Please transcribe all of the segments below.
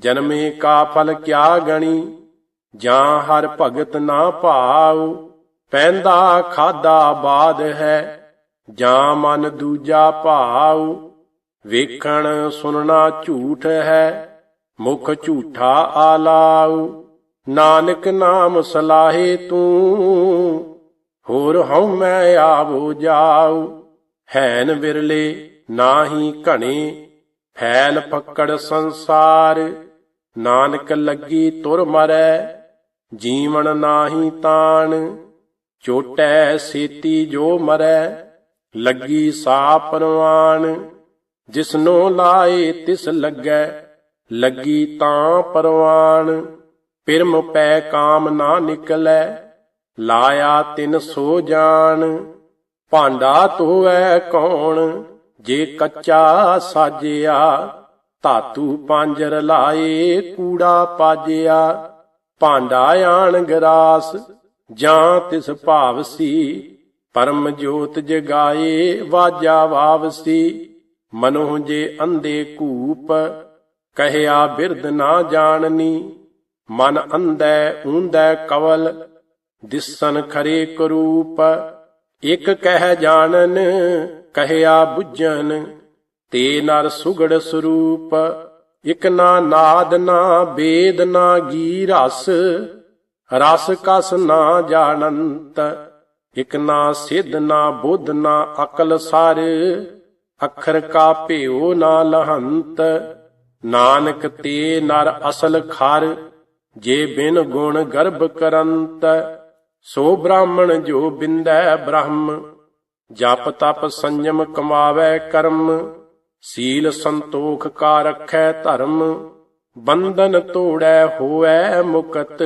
ਜਨਮੇ ਕਾ ਫਲ ਕਿਆ ਗਣੀ? ਜਾਂ ਹਰ ਭਗਤ ਨਾ ਭਾਉ? ਪੈਂਦਾ ਖਾਦਾ ਬਾਦ ਹੈ, ਜਾਂ ਮਨ ਦੂਜਾ ਭਾਉ? ਵੇਖਣ ਸੁਣਨਾ ਝੂਠ ਹੈ, ਮੁਖ ਝੂਠਾ ਆਲਾਉ? ਨਾਨਕ ਨਾਮ ਸਲਾਹੇ ਤੂੰ, ਹੋਰ ਹਉ ਮੈਂ ਆਵੋ ਜਾਉ? ਹੈਨ ਵਿਰਲੇ, ਨਾਹੀ ਘਣੇ, ਫੈਲ ਫੱਕੜ ਸੰਸਾਰ। ਨਾਨਕ ਲੱਗੀ ਤੁਰ ਮਰੈ, ਜੀਵਨ ਨਾਹੀ ਤਾਣ। ਚੋਟੈ ਸੇਤੀ ਜੋ ਮਰੈ, ਲੱਗੀ ਸਾ ਪਰਵਾਨ ਜਿਸਨੋ ਲਾਏ ਤਿਸ ਲੱਗੈ, ਲੱਗੀ ਤਾਂ ਪਰਵਾਨ ਪਿਰਮ ਪੈ ਕਾਮ ਨਾ ਨਿਕਲੈ, ਲਾਇਆ ਤਿਨ ਸੋ ਜਾਣ। ਭਾਂਡਾ ਧੋਵੈ ਕੌਣ, ਜੇ ਕੱਚਾ ਸਾਜਿਆ ਧਾਤੂ ਪਾਂਜਰ ਲਾਏ, ਕੂੜਾ ਪਾਜਿਆ। ਭਾਂਡਾ ਆਣ ਗਰਾਸ, ਜਾਂ ਤਿਸ ਭਾਵਸੀ ਪਰਮ ਜੋਤ ਜਗਾਏ, ਵਾਜਾ ਵਾਵਸੀ ਮਨੋ ਜੇ ਅੰਦੇ ਕੂਪ, ਕਹਿਆ ਬਿਰਦ ਨਾ ਜਾਣਨੀ। ਮਨ ਅੰਧੈ, ਊਂਧੈ ਕਵਲ, ਦਿਸਨ ਖਰੇ ਕਰੂਪ। ਇਕ ਕਹਿ ਜਾਣਨ, ਕਹਿਆ ਬੁੱਝਨ। ਤੇ ਨਰ ਸੁਗੜ ਸਰੂਪ, ਇਕ ਨਾ ਨਾਦ, ਨਾ ਬੇਦ, ਨਾ ਗੀ ਰਸ ਰਸ ਕਸ ਨਾ ਜਾਣੰਤ, ਇਕ ਨਾ ਸਿਧ, ਨਾ ਬੁੱਧ, ਨਾ ਅਕਲ ਸਰ, ਅੱਖਰ ਕਾ ਭਿਓ, ਨਾ ਲਹੰਤ, ਨਾਨਕ ਤੇ ਨਰ ਅਸਲ ਖਰ, ਜੇ ਬਿਨ ਗੁਣ ਗਰਭ ਕਰੰਤ, ਸੋ ਬ੍ਰਾਹਮਣ ਜੋ ਬਿੰਦੈ ਬ੍ਰਹਮ, ਜਪ ਤਪ ਸੰਜਮ ਕਮਾਵੇ ਕਰਮ ਸੀਲ ਸੰਤੋਖ ਕਾ ਰਖੈ ਧਰਮ, ਬੰਧਨ ਤੋੜੈ ਹੋਐ ਮੁਕਤ।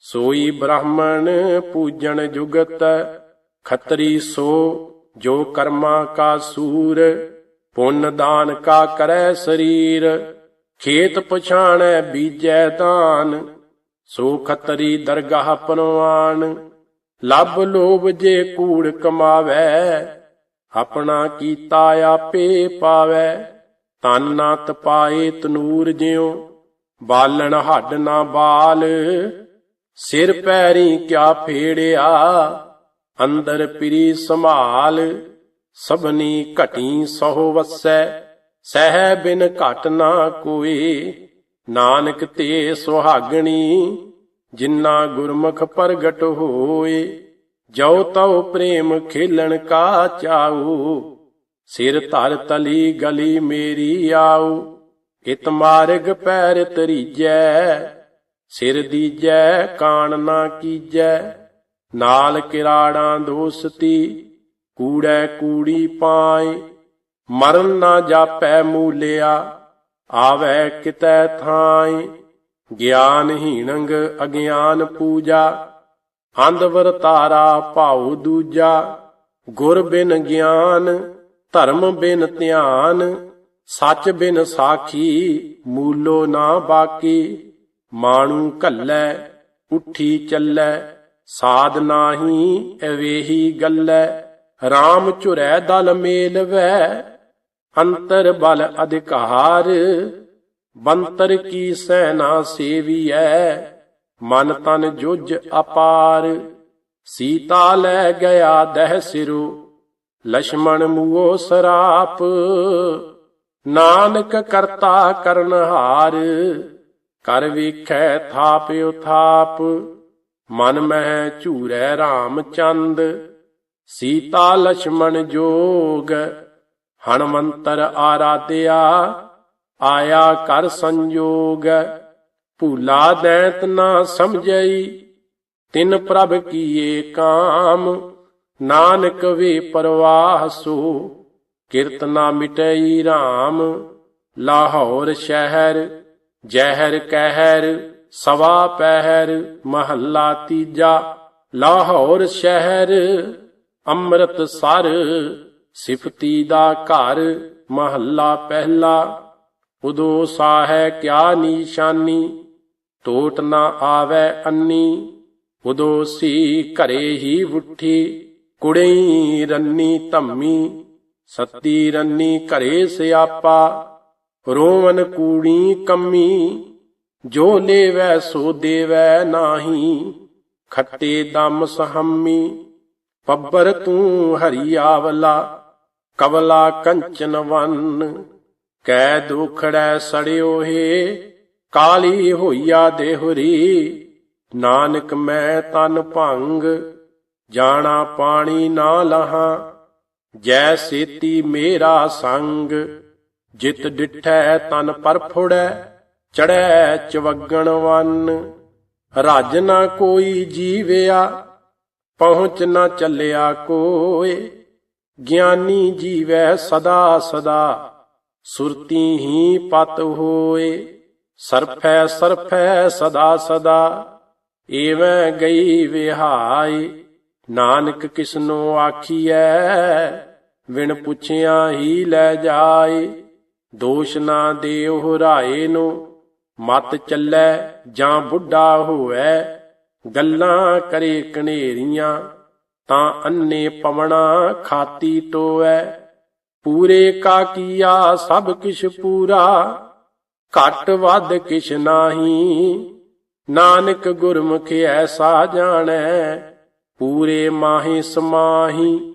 ਸੋਈ ਬ੍ਰਾਹਮਣ ਪੂਜਣ ਜੁਗਤ, ਖਤਰੀ ਸੋ, ਜੋ ਕਰਮਾ ਕਾ ਸੂਰ, ਪੁੰਨ ਦਾਨ ਕਾ ਕਰੈ ਸਰੀਰ। ਖੇਤ ਪਛਾਣੈ ਬੀਜੈ ਦਾਨ, ਸੋ ਖਤਰੀ ਦਰਗਾਹ ਪਰਵਾਨ। ਲੱਭ ਲੋਭ ਜੇ ਕੂੜ ਕਮਾਵੈ ਆਪਣਾ ਕੀਤਾ ਆਪੇ ਪਾਵੈ ਤਨ ਨਾ ਤਪਾਏ ਤਨੂਰ ਜਿਉ, ਬਾਲਣ ਹੱਡ ਨਾ ਬਾਲ, ਸਿਰ ਪੈਰੀ ਕਿਆ ਫੇੜਿਆ, ਅੰਦਰ ਪਿਰੀ ਸੰਭਾਲ, ਸਭਨੀ ਘਟੀ ਸਹੁ ਵਸੈ, ਸਹਿ ਬਿਨ ਘਟ ਨਾ ਕੋਈ ਨਾਨਕ ਤੇ ਸੁਹਾਗਣੀ ਜਿਨ੍ਹਾਂ ਗੁਰਮੁਖ ਪ੍ਰਗਟ ਹੋਏ। ਜਉ ਤਉ ਪ੍ਰੇਮ ਖੇਲਣ ਕਾ ਚਾਉ, ਸਿਰ ਧਰ ਤਲੀ ਗਲੀ ਮੇਰੀ ਆਉ, ਇਤ ਮਾਰਗ ਪੈਰ ਤਰੀਜੈ ਸਿਰ ਦੀਜੈ ਕਾਣ ਨਾ ਕੀਜੈ, ਨਾਲ ਕਿਰਾੜਾਂ ਦੋਸਤੀ, ਕੂੜੈ ਕੂੜੀ ਪਾਏ, ਮਰਨ ਨਾ ਜਾਪੈ ਮੂਲਿਆ, ਆਵੈ ਕਿਤੈ ਥਾਈ ਗਿਆਨ ਹੀਣੰਗ ਅਗਿਆਨ ਪੂਜਾ ਅੰਧ ਵਰਤਾਰਾ ਭਾਉ ਦੂਜਾ, ਗੁਰ ਬਿਨ ਗਿਆਨ, ਧਰਮ ਬਿਨ ਧਿਆਨ, ਸੱਚ ਬਿਨ ਸਾਖੀ, ਮੂਲੋ ਨਾ ਬਾਕੀ, ਮਾਣੂ ਕੱਲੈ ਉੱਠੀ ਚੱਲੈ, ਸਾਧ ਨਾਹੀ ਅਵੇਹੀ ਗੱਲੈ RAM ਝੁਰੈ ਦਲ ਮੇਲਵੈ, ਅੰਤਰ ਬਲ ਅਧਿਕਾਰ, ਬੰਤਰ ਕੀ ਸੈਨਾ ਸੇਵੀਐ ਮਨ ਤਨ ਜੁਜ ਅਪਾਰ। ਸੀਤਾ ਲੈ ਗਿਆ ਦਹਿ ਸਿਰੂ ਲక్ష్మణ ਮੂਓ ਸਰਾਪ। ਨਾਨਕ ਕਰਤਾ ਕਰਨਹਾਰ ਕਰ ਵੇਖੈ ਥਾਪ ਉਥਾਪ। ਮਨ ਮਹਿ ਝੂਰੈ ਰਾਮ ਚੰਦ ਸੀਤਾ ਲక్ష్మణ ਜੋਗ। ਹਣਵੰਤਰ ਆਰਾਧਿਆ, ਆਇਆ ਕਰ ਸੰਜੋਗ। ਭੂਲਾ ਦੈਤ ਨਾ ਸਮਝਈ, ਤਿਨ ਪ੍ਰਭ ਕੀਏ ਕਾਮ। ਨਾਨਕ ਵੇ ਪਰਵਾਹ ਸੋ ਕਿਰਤ ਨਾ ਮਿਟਈ RAM ਲਾਹੌਰ ਸ਼ਹਿਰ, ਜ਼ਹਿਰ ਕਹਿਰ, ਸਵਾ ਪਹਿਰ, ਮਹੱਲਾ ਤੀਜਾ। ਲਾਹੌਰ ਸ਼ਹਿਰ, ਅੰਮ੍ਰਿਤ ਸਰ, ਸਿਫਤੀ ਦਾ ਘਰ, ਮਹੱਲਾ ਪਹਿਲਾ। ਉਦੋ ਸਾਹੈ ਕਿਆ ਨਿਸ਼ਾਨੀ ਟੋਟ ਨਾ ਆਵੈ ਅੰਨੀ, ਉਦੋ ਸੀ ਘਰੇ ਹੀ ਉਠੀ, ਕੁੜਈ ਰੰਨੀ ਧੰਮੀ, ਸੱਤੀ ਰੰਨੀ ਘਰੇ ਸਿਆਪਾ, ਰੋਵਨ ਕੂੜੀ ਕੰਮੀ, ਜੋ ਲੇਵੈ ਸੋ ਦੇਵੈ ਨਾਹੀ, ਖੱਟੇ ਦਮ ਸਹੰਮੀ, ਪੱਬਰ ਤੂੰ ਹਰੀ ਆਵਲਾ, ਕਵਲਾ ਕੰਚਨ ਵਨ, ਕੈ ਦੁਖੜੈ ਸੜਿਓ ਹੇ ਕਾਲੀ ਹੋਈਆ ਦੇਹੁਰੀ, ਨਾਨਕ ਮੈਂ ਤਨ ਭੰਗ, ਜਾਣਾ ਪਾਣੀ ਨਾ ਲਹਾ, ਜੈ ਸੇਤੀ ਮੇਰਾ ਸੰਗ, ਜਿਤ ਡਿਠੈ ਤਨ ਪਰਫੁੜੈ ਚੜੈ ਚਵਗਣ ਵੰਨ, ਰਾਜ ਨਾ ਕੋਈ ਜੀਵਿਆ, ਪਹੁੰਚ ਨਾ ਚੱਲਿਆ ਕੋਏ, ਗਿਆਨੀ ਜੀਵੈ ਸਦਾ ਸਦਾ, ਸੁਰਤੀ ਹੀ ਪਤ ਹੋਏ। ਸਰਫੈ ਸਰਫੈ ਸਦਾ ਸਦਾ। ਏਵੈ ਗਈ ਵਿਹਾਈ। ਨਾਨਕ ਕਿਸਨੋ ਆਖੀਐ ਵਿਣ ਪੁੱਛਿਆ ਹੀ ਲੈ ਜਾਏ ਦੋਸ਼ ਨਾ ਦੇਉ ਰਾਏ ਨੂੰ, ਮਤ ਚੱਲੈ ਜਾਂ ਬੁੱਢਾ ਹੋਵੇ। ਗੱਲਾਂ ਕਰੇ ਕਨੇਰੀਆਂ, ਤਾਂ ਅੰਨੇ ਪਵਣਾ ਖਾਤੀ ਟੋਐ ਪੂਰੇ ਕਾ ਕੀਆ ਸਭ ਕਿਛ ਪੂਰਾ ਘਟ ਵੱਧ ਕਿਛ ਨਾਹੀ। ਨਾਨਕ ਗੁਰਮੁਖ ਐਸਾ ਜਾਣੈ ਪੂਰੇ ਮਾਹੀ ਸਮਾਹੀ।